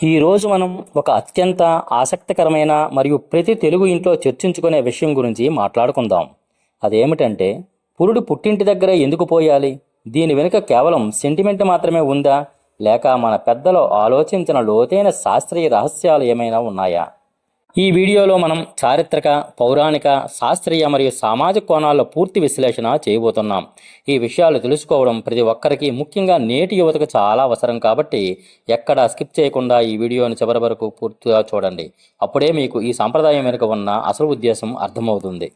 ఈరోజు మనం ఒక అత్యంత ఆసక్తికరమైన మరియు ప్రతి తెలుగు ఇంట్లో చర్చించుకునే విషయం గురించి మాట్లాడుకుందాం. అదేమిటంటే పురుడు పుట్టింటి దగ్గర ఎందుకు పోయాలి? దీని వెనుక కేవలం సెంటిమెంట్ మాత్రమే ఉందా? లేక మన పెద్దలు ఆలోచించిన లోతైన శాస్త్రీయ రహస్యాలు ఏమైనా ఉన్నాయా? ఈ వీడియోలో మనం చారిత్రక పౌరాణిక శాస్త్రీయ మరియు సామాజిక కోణాల్లో పూర్తి విశ్లేషణ చేయబోతున్నాం. ఈ విషయాలు తెలుసుకోవడం ప్రతి ఒక్కరికి ముఖ్యంగా నేటి యువతకు చాలా అవసరం కాబట్టి ఎక్కడా స్కిప్ చేయకుండా ఈ వీడియోని చివరి వరకు పూర్తిగా చూడండి. అప్పుడే మీకు ఈ సాంప్రదాయం వెనుక ఉన్న అసలు ఉద్దేశం అర్థమవుతుంది.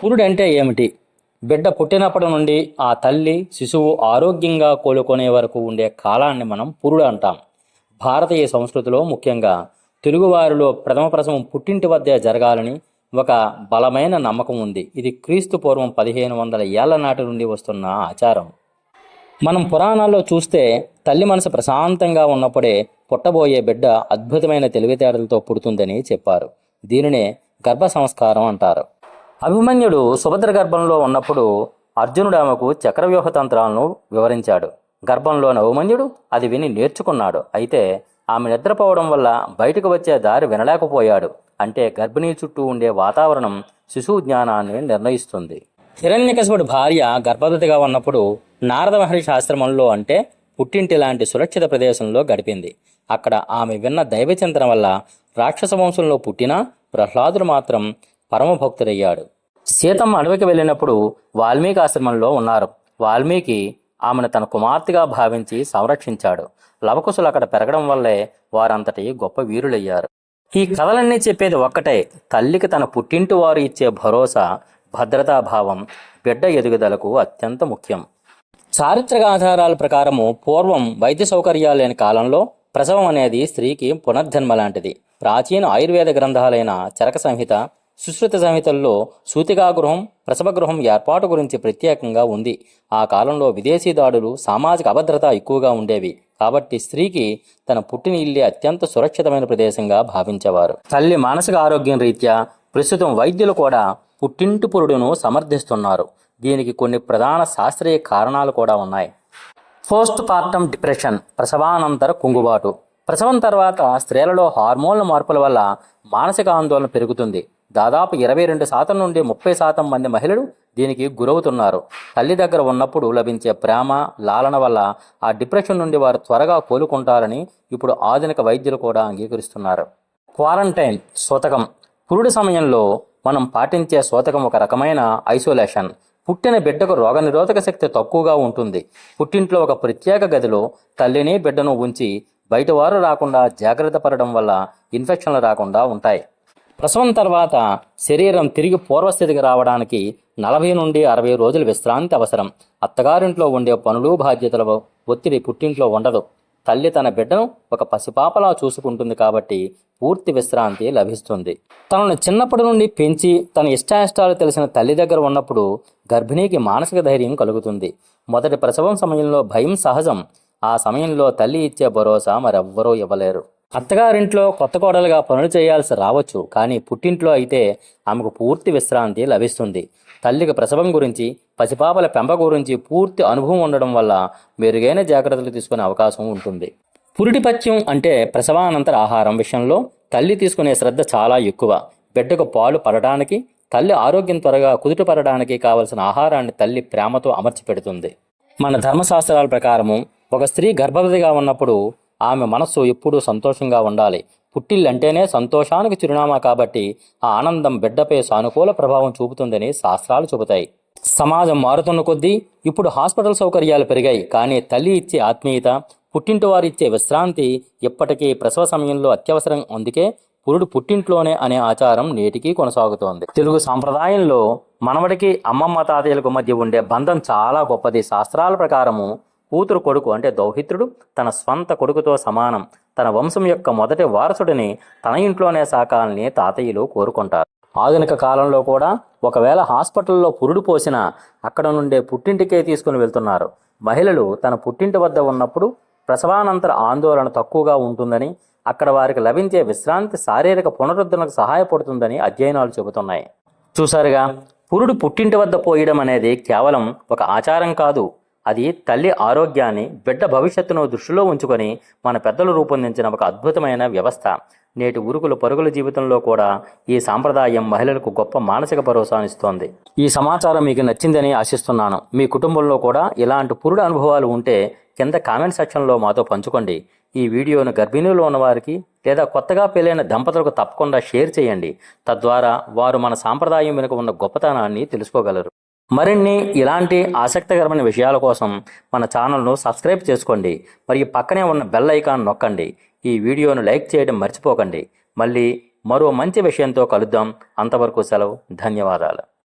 పురుడు అంటే ఏమిటి? బిడ్డ పుట్టినప్పటి నుండి ఆ తల్లి శిశువు ఆరోగ్యంగా కోలుకునే వరకు ఉండే కాలాన్ని మనం పురుడు అంటాం. భారతీయ సంస్కృతిలో ముఖ్యంగా తెలుగువారిలో ప్రథమ ప్రసవం పుట్టింటి వద్దే జరగాలని ఒక బలమైన నమ్మకం ఉంది. ఇది క్రీస్తు పూర్వం పదిహేను వందల ఏళ్ళ నాటి నుండి వస్తున్న ఆచారం. మనం పురాణాల్లో చూస్తే తల్లి మనసు ప్రశాంతంగా ఉన్నప్పుడే పుట్టబోయే బిడ్డ అద్భుతమైన తెలివితేటలతో పుడుతుందని చెప్పారు. దీనినే గర్భ సంస్కారం అంటారు. అభిమన్యుడు సుభద్ర గర్భంలో ఉన్నప్పుడు అర్జునుడు ఆమెకు చక్రవ్యూహ తంత్రాలను వివరించాడు. గర్భంలోని అభిమన్యుడు అది విని నేర్చుకున్నాడు. అయితే ఆమె నిద్రపోవడం వల్ల బయటకు వచ్చే దారి వినలేకపోయాడు. అంటే గర్భిణీ చుట్టూ ఉండే వాతావరణం శిశువు జ్ఞానాన్ని నిర్ణయిస్తుంది. హిరణ్యకశపుడి భార్య గర్భవతిగా ఉన్నప్పుడు నారద మహర్షి ఆశ్రమంలో అంటే పుట్టింటి లాంటి సురక్షిత ప్రదేశంలో గడిపింది. అక్కడ ఆమె విన్న దైవచింతన వల్ల రాక్షస వంశంలో పుట్టిన ప్రహ్లాదుడు మాత్రం పరమభక్తుడయ్యాడు. సీతమ్మ అడవికి వెళ్ళినప్పుడు వాల్మీకి ఆశ్రమంలో ఉన్నారు. వాల్మీకి ఆమెను తన కుమార్తెగా భావించి సంరక్షించాడు. లవకుశులు అక్కడ పెరగడం వల్లే వారంతటి గొప్ప వీరులయ్యారు. ఈ కథలన్నీ చెప్పేది ఒక్కటే తల్లికి తన పుట్టింటి వారు ఇచ్చే భరోసా భద్రతాభావం బిడ్డ ఎదుగుదలకు అత్యంత ముఖ్యం. చారిత్రక ఆధారాల ప్రకారము పూర్వం వైద్య సౌకర్యాలు లేని కాలంలో ప్రసవం అనేది స్త్రీకి పునర్జన్మ లాంటిది. ప్రాచీన ఆయుర్వేద గ్రంథాలైన చరక సంహిత సుశ్రుత సంహితల్లో సూతికా గృహం ప్రసవ గృహం ఏర్పాటు గురించి ప్రత్యేకంగా ఉంది. ఆ కాలంలో విదేశీ దాడులు సామాజిక అభద్రత ఎక్కువగా ఉండేవి. కాబట్టి స్త్రీకి తన పుట్టిన ఇల్లే అత్యంత సురక్షితమైన ప్రదేశంగా భావించేవారు. తల్లి మానసిక ఆరోగ్యం రీత్యా ప్రస్తుతం వైద్యులు కూడా పుట్టింటి పురుడును సమర్థిస్తున్నారు. దీనికి కొన్ని ప్రధాన శాస్త్రీయ కారణాలు కూడా ఉన్నాయి. పోస్ట్ పార్టమ్ డిప్రెషన్ ప్రసవానంతర కుంగుబాటు. ప్రసవం తర్వాత స్త్రీలలో హార్మోన్ల మార్పుల వల్ల మానసిక ఆందోళన పెరుగుతుంది. దాదాపు ఇరవై రెండు శాతం నుండి ముప్పై శాతం మంది మహిళలు దీనికి గురవుతున్నారు. తల్లి దగ్గర ఉన్నప్పుడు లభించే ప్రేమ లాలన వల్ల ఆ డిప్రెషన్ నుండి వారు త్వరగా కోలుకుంటారని ఇప్పుడు ఆధునిక వైద్యులు కూడా అంగీకరిస్తున్నారు. క్వారంటైన్ సూతకం పురుడు సమయంలో మనం పాటించే సూతకం ఒక రకమైన ఐసోలేషన్. పుట్టిన బిడ్డకు రోగనిరోధక శక్తి తక్కువగా ఉంటుంది. పుట్టింట్లో ఒక ప్రత్యేక గదిలో తల్లిని బిడ్డను ఉంచి బయటవారు రాకుండా జాగ్రత్త పడడం వల్ల ఇన్ఫెక్షన్లు రాకుండా ఉంటాయి. ప్రసవం తర్వాత శరీరం తిరిగి పూర్వస్థితికి రావడానికి నలభై నుండి అరవై రోజుల విశ్రాంతి అవసరం. అత్తగారింట్లో ఉండే పనులు బాధ్యతల ఒత్తిడి పుట్టింట్లో ఉండదు. తల్లి తన బిడ్డను ఒక పసిపాపలా చూసుకుంటుంది కాబట్టి పూర్తి విశ్రాంతి లభిస్తుంది. తనను చిన్నప్పటి నుండి పెంచి తన ఇష్టాయిష్టాలు తెలిసిన తల్లి దగ్గర ఉన్నప్పుడు గర్భిణీకి మానసిక ధైర్యం కలుగుతుంది. మొదటి ప్రసవం సమయంలో భయం సహజం. ఆ సమయంలో తల్లి ఇచ్చే భరోసా మరెవ్వరూ ఇవ్వలేరు. అత్తగారింట్లో కొత్త కోడలుగా పనులు చేయాల్సి రావచ్చు కానీ పుట్టింట్లో అయితే ఆమెకు పూర్తి విశ్రాంతి లభిస్తుంది. తల్లికి ప్రసవం గురించి పసిపాపల పెంప గురించి పూర్తి అనుభవం ఉండడం వల్ల మెరుగైన జాగ్రత్తలు తీసుకునే అవకాశం ఉంటుంది. పురిటిపత్యం అంటే ప్రసవానంతర ఆహారం విషయంలో తల్లి తీసుకునే శ్రద్ధ చాలా ఎక్కువ. బిడ్డకు పాలు పడడానికి తల్లి ఆరోగ్యం త్వరగా కుదుటపడడానికి కావలసిన ఆహారాన్ని తల్లి ప్రేమతో అమర్చి పెడుతుంది మన ధర్మశాస్త్రాల ప్రకారము ఒక స్త్రీ గర్భవతిగా ఉన్నప్పుడు ఆమె మనస్సు ఎప్పుడూ సంతోషంగా ఉండాలి. పుట్టిల్లంటేనే సంతోషానికి చిరునామా కాబట్టి ఆ ఆనందం బిడ్డపై సానుకూల ప్రభావం చూపుతుందని శాస్త్రాలు చెబుతాయి. సమాజం మారుతున్న కొద్దీ ఇప్పుడు హాస్పిటల్ సౌకర్యాలు పెరిగాయి. కానీ తల్లి ఇచ్చే ఆత్మీయత పుట్టింటి వారు ఇచ్చే విశ్రాంతి ఇప్పటికీ ప్రసవ సమయంలో అత్యవసరం. అందుకే పురుడు పుట్టింట్లోనే అనే ఆచారం నేటికీ కొనసాగుతోంది. తెలుగు సాంప్రదాయంలో మనవడికి అమ్మమ్మ తాతయ్యలకు మధ్య ఉండే బంధం చాలా గొప్పది. శాస్త్రాల ప్రకారము కూతురు కొడుకు అంటే దౌహిత్రుడు తన స్వంత కొడుకుతో సమానం. తన వంశం యొక్క మొదటి వారసుడిని తన ఇంట్లోనే సాకాలని తాతయ్యలు కోరుకుంటారు. ఆధునిక కాలంలో కూడా ఒకవేళ హాస్పిటల్లో పురుడు పోసినా అక్కడ నుండే పుట్టింటికే తీసుకుని వెళ్తున్నారు. మహిళలు తన పుట్టింటి వద్ద ఉన్నప్పుడు ప్రసవానంతర ఆందోళన తక్కువగా ఉంటుందని అక్కడ వారికి లభించే విశ్రాంతి శారీరక పునరుద్ధరణకు సహాయపడుతుందని అధ్యయనాలు చెబుతున్నాయి. చూసారుగా పురుడు పుట్టింటి వద్ద పోయడం అనేది కేవలం ఒక ఆచారం కాదు. అది తల్లి ఆరోగ్యాన్ని బిడ్డ భవిష్యత్తును దృష్టిలో ఉంచుకొని మన పెద్దలు రూపొందించిన ఒక అద్భుతమైన వ్యవస్థ. నేటి ఉరుకుల పరుగుల జీవితంలో కూడా ఈ సాంప్రదాయం మహిళలకు గొప్ప మానసిక భరోసానిస్తోంది ఈ సమాచారం మీకు నచ్చిందని ఆశిస్తున్నాను. మీ కుటుంబంలో కూడా ఇలాంటి పురుడు అనుభవాలు ఉంటే కింద కామెంట్ సెక్షన్లో మాతో పంచుకోండి. ఈ వీడియోను గర్భిణీలో ఉన్నవారికి లేదా కొత్తగా పెళ్ళైన దంపతులకు తప్పకుండా షేర్ చేయండి. తద్వారా వారు మన సాంప్రదాయం వెనుక ఉన్న గొప్పతనాన్ని తెలుసుకోగలరు. మరిన్ని ఇలాంటి ఆసక్తికరమైన విషయాల కోసం మన ఛానల్ను సబ్స్క్రైబ్ చేసుకోండి. మరియు పక్కనే ఉన్న బెల్ ఐకాన్ నొక్కండి. ఈ వీడియోను లైక్ చేయడం మర్చిపోకండి. మళ్ళీ మరో మంచి విషయంతో కలుద్దాం. అంతవరకు సెలవు. ధన్యవాదాలు.